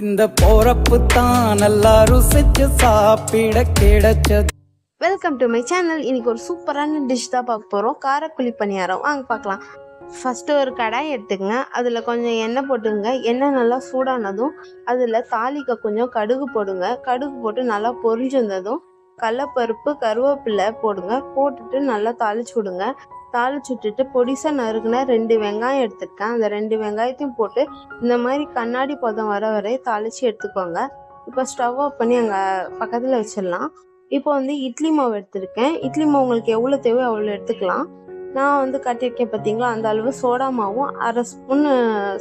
இந்த போறப்பு தான் நல்லா ருசிச்சு சாப்பிட கிடைச்சது. வெல்கம் டு மை சேனல் இன்னைக்கு ஒரு சூப்பரான டிஷ் தான் பார்க்க போகிறோம் காரக்குழி பணியாரம். வாங்க பார்க்கலாம். ஃபஸ்ட்டு ஒரு கடாய் எடுத்துக்கங்க. அதில் கொஞ்சம் எண்ணெய் போட்டுங்க எண்ணெய் நல்லா சூடானதும் அதில் தாளிக்க கொஞ்சம் கடுகு போடுங்க. கடுகு போட்டு நல்லா பொரிஞ்சு வந்ததும் கடலப்பருப்பு கருவேப்பிலை போடுங்க. போட்டுட்டு நல்லா தாளிச்சு விடுங்க. தாளிச்சு விட்டுட்டு பொடிசா நறுக்குன ரெண்டு வெங்காயம் எடுத்துருக்கேன். அந்த ரெண்டு வெங்காயத்தையும் போட்டு இந்த மாதிரி கண்ணாடி பதம் வர வரை தாளிச்சு எடுத்துக்கோங்க. இப்போ ஸ்டவ் ஆஃப் பண்ணி அங்கே பக்கத்தில் வச்சிடலாம். இப்போ வந்து இட்லி மாவு எடுத்திருக்கேன். இட்லி மாவு உங்களுக்கு எவ்வளோ தேவையோ அவ்வளோ எடுத்துக்கலாம். நான் வந்து கட்டியிருக்கேன் பார்த்தீங்களா அந்த அளவு சோடா மாவும் அரை ஸ்பூன்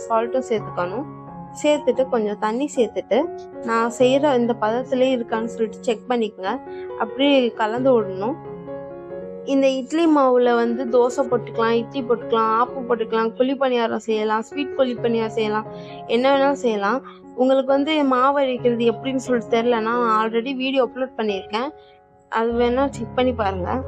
சால்ட்டும் சேர்த்துக்கணும். சேர்த்துட்டு கொஞ்சம் தண்ணி சேர்த்துட்டு நான் செய்கிற இந்த பதத்துலேயே இருக்கான்னு சொல்லிட்டு செக் பண்ணிக்கோங்க. அப்படியே கலந்து விடணும். இந்த இட்லி மாவில் வந்து தோசை போட்டுக்கலாம் இட்லி போட்டுக்கலாம் ஆப்பம் போட்டுக்கலாம் குழி பணியாரம் செய்யலாம் ஸ்வீட் குழி பணியாரம் செய்யலாம் என்ன வேணாலும் செய்யலாம். உங்களுக்கு வந்து மாவு அரைக்கிறது எப்படின்னு சொல்லிட்டு தெரிலனா நான் ஆல்ரெடி வீடியோ அப்லோட் பண்ணியிருக்கேன். அது வேணால் செக் பண்ணி பாருங்கள்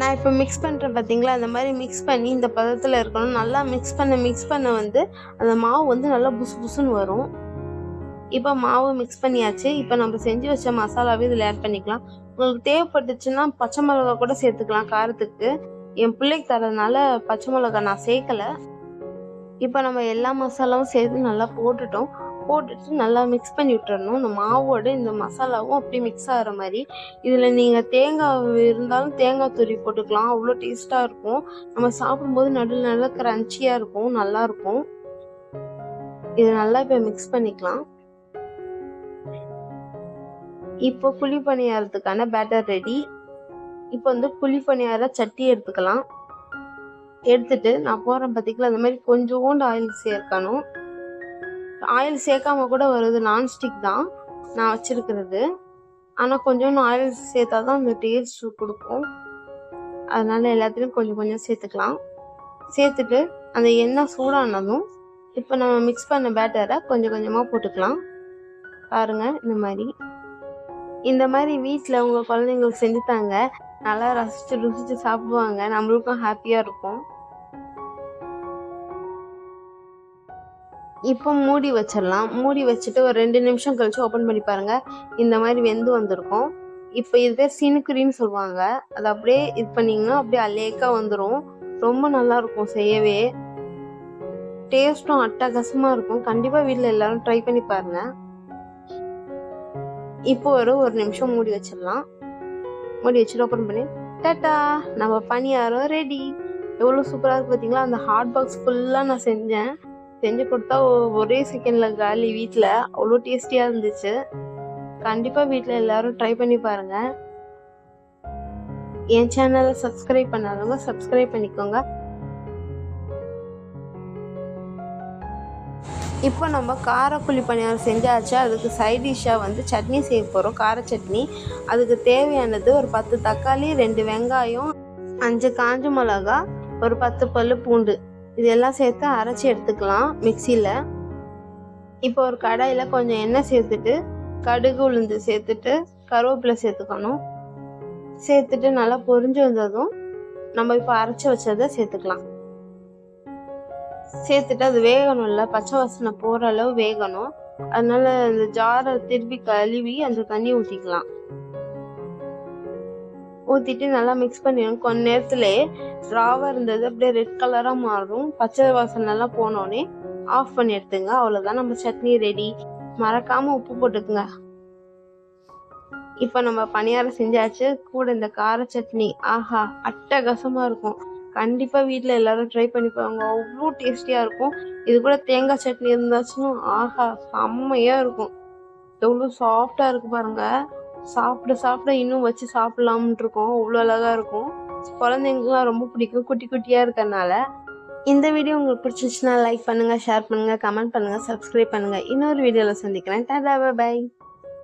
நான் இப்போ மிக்ஸ் பண்ணுறேன் பார்த்தீங்களா அந்த மாதிரி மிக்ஸ் பண்ணி இந்த பதத்தில் இருக்கணும். நல்லா மிக்ஸ் பண்ண மிக்ஸ் பண்ண வந்து அந்த மாவு வந்து நல்லா புசு புசுன்னு வரும். இப்போ மாவு மிக்ஸ் பண்ணியாச்சு. இப்போ நம்ம செஞ்சு வச்ச மசாலாவே இதில் ஆட் பண்ணிக்கலாம். உங்களுக்கு தேவைப்பட்டுச்சுன்னா பச்சை மிளகா கூட சேர்த்துக்கலாம் காரத்துக்கு. என் பிள்ளைக்கு தரதுனால பச்சை மிளகா நான் சேர்க்கலை. இப்போ நம்ம எல்லா மசாலாவும் சேர்த்து நல்லா போட்டுட்டோம். போட்டுட்டு நல்லா மிக்ஸ் பண்ணி விட்டுறணும். இந்த மாவோட இந்த மசாலாவும் அப்படியே மிக்ஸ் ஆகிற மாதிரி. இதில் நீங்கள் தேங்காய் இருந்தாலும் தேங்காய் துரி போட்டுக்கலாம். அவ்வளோ டேஸ்ட்டாக இருக்கும். நம்ம சாப்பிடும்போது நடுவில் நல்லா க்ரன்ச்சியாக இருக்கும். நல்லா இருக்கும். இதை நல்லா இப்போ மிக்ஸ் பண்ணிக்கலாம். இப்போ குழி பணியாரத்துக்கான பேட்டர் ரெடி இப்போ வந்து குழி பணியார சட்டி எடுத்துக்கலாம். எடுத்துட்டு நான் போகிறேன் பார்த்தீங்களா அந்த மாதிரி கொஞ்சோண்டு ஆயில் சேர்க்கணும். ஆயில் சேர்க்காம கூட வருது. நான்ஸ்டிக் தான் நான் வச்சிருக்கிறது. ஆனால் கொஞ்சோண்டு ஆயில் சேர்த்தா தான் அந்த டேஸ்ட் கொடுக்கும். அதனால எல்லாத்துலேயும் கொஞ்சம் கொஞ்சம் சேர்த்துக்கலாம். சேர்த்துட்டு அந்த எண்ணெய் சூடானதும் இப்போ நம்ம மிக்ஸ் பண்ண பேட்டரை கொஞ்சம் கொஞ்சமாக போட்டுக்கலாம். பாருங்கள் இந்த மாதிரி. இந்த மாதிரி வீட்டில் உங்கள் குழந்தைங்களுக்கு செஞ்சுத்தாங்க நல்லா ரசித்து ருசித்து சாப்பிடுவாங்க. நம்மளுக்கும் ஹாப்பியாக இருக்கும். இப்போ மூடி வச்சிடலாம். மூடி வச்சுட்டு ஒரு ரெண்டு நிமிஷம் கழிச்சு ஓப்பன் பண்ணி பாருங்க. இந்த மாதிரி வெந்து வந்திருக்கும். இப்போ இது பேர் சினுக்குரின்னு சொல்லுவாங்க. அது அப்படியே இது பண்ணீங்கன்னா அப்படியே அலேக்கா வந்துடும் ரொம்ப நல்லா இருக்கும் செய்யவே. டேஸ்ட்டும் அட்டகாசமாக இருக்கும். கண்டிப்பாக வீட்டில் எல்லாரும் ட்ரை பண்ணி பாருங்க. இப்போ ஒரு ஒரு நிமிஷம் மூடி வச்சிடலாம். மூடி வச்சுட்டு ஓப்பன் பண்ணி டட்டா நம்ம பணியாரம் ரெடி எவ்வளோ சூப்பராக இருக்கு பார்த்தீங்களா அந்த ஹாட் பாக்ஸ் ஃபுல்லாக நான் செஞ்சேன். செஞ்சு கொடுத்தா ஒரே செகண்ட்ல காலி வீட்டில் அவ்வளோ டேஸ்டியாக இருந்துச்சு. கண்டிப்பாக வீட்டில் எல்லாரும் ட்ரை பண்ணி பாருங்க. என் சேனலை சப்ஸ்கிரைப் பண்ணாதவங்க சப்ஸ்கிரைப் பண்ணிக்கோங்க. இப்போ நம்ம காரப்புளி பணியாரம் செஞ்சாச்சு. அதுக்கு சைட் டிஷ்ஷாக வந்து சட்னி செய்ய போகிறோம் கார சட்னி. அதுக்கு தேவையானது ஒரு பத்து தக்காளி ரெண்டு வெங்காயம் அஞ்சு காஞ்ச மிளகா ஒரு பத்து பல்லு பூண்டு. இதெல்லாம் சேர்த்து அரைச்சி எடுத்துக்கலாம் மிக்சியில். இப்போ ஒரு கடாயில் கொஞ்சம் எண்ணெய் சேர்த்துட்டு கடுகு உளுந்து சேர்த்துட்டு கருவேப்பிலை சேர்த்துக்கணும். சேர்த்துட்டு நல்லா பொரிஞ்சு வந்ததும் நம்ம இப்போ அரைச்சி வச்சதை சேர்த்துக்கலாம். சேர்த்துட்டு அது வேகணும்ல பச்சை வாசனை போகிற அளவு வேகணும். அதனால அந்த ஜாரை திருப்பி கழுவி அந்த தண்ணி ஊற்றிக்கலாம் ஊற்றிட்டு நல்லா மிக்ஸ் பண்ணிடணும் கொஞ்ச நேரத்துலேயே ராவாக இருந்தது. அப்படியே ரெட் கலராக மாறும். பச்சை வாசனை போனோடனே ஆஃப் பண்ணி எடுத்துங்க. அவ்வளோதான் நம்ம சட்னி ரெடி மறக்காமல் உப்பு போட்டுக்குங்க. இப்போ நம்ம பணியாரம் செஞ்சாச்சு. கூட இந்த கார சட்னி. ஆஹா அட்டகாசமாக இருக்கும். கண்டிப்பாக வீட்டில் எல்லாரும் ட்ரை பண்ணி பாருங்க. அவ்வளோ டேஸ்டியாக இருக்கும். இது கூட தேங்காய் சட்னி இருந்தாச்சுன்னா ஆஹா செம்மையாக இருக்கும். எவ்வளோ சாஃப்டாக இருக்கு பாருங்கள் சாப்பிட சாப்பிட இன்னும் வச்சு சாப்பிட்லாம்னு இருக்கோம் அவ்வளோ அழகாக இருக்கும். குழந்தைங்களுக்குலாம் ரொம்ப பிடிக்கும். குட்டி குட்டியாக இருக்கறனால. இந்த வீடியோ உங்களுக்கு பிடிச்சிச்சுன்னா லைக் பண்ணுங்கள் ஷேர் பண்ணுங்கள் கமெண்ட் பண்ணுங்கள் சப்ஸ்கிரைப் பண்ணுங்கள் இன்னொரு வீடியோவில் சந்திக்கிறேன். Tata bye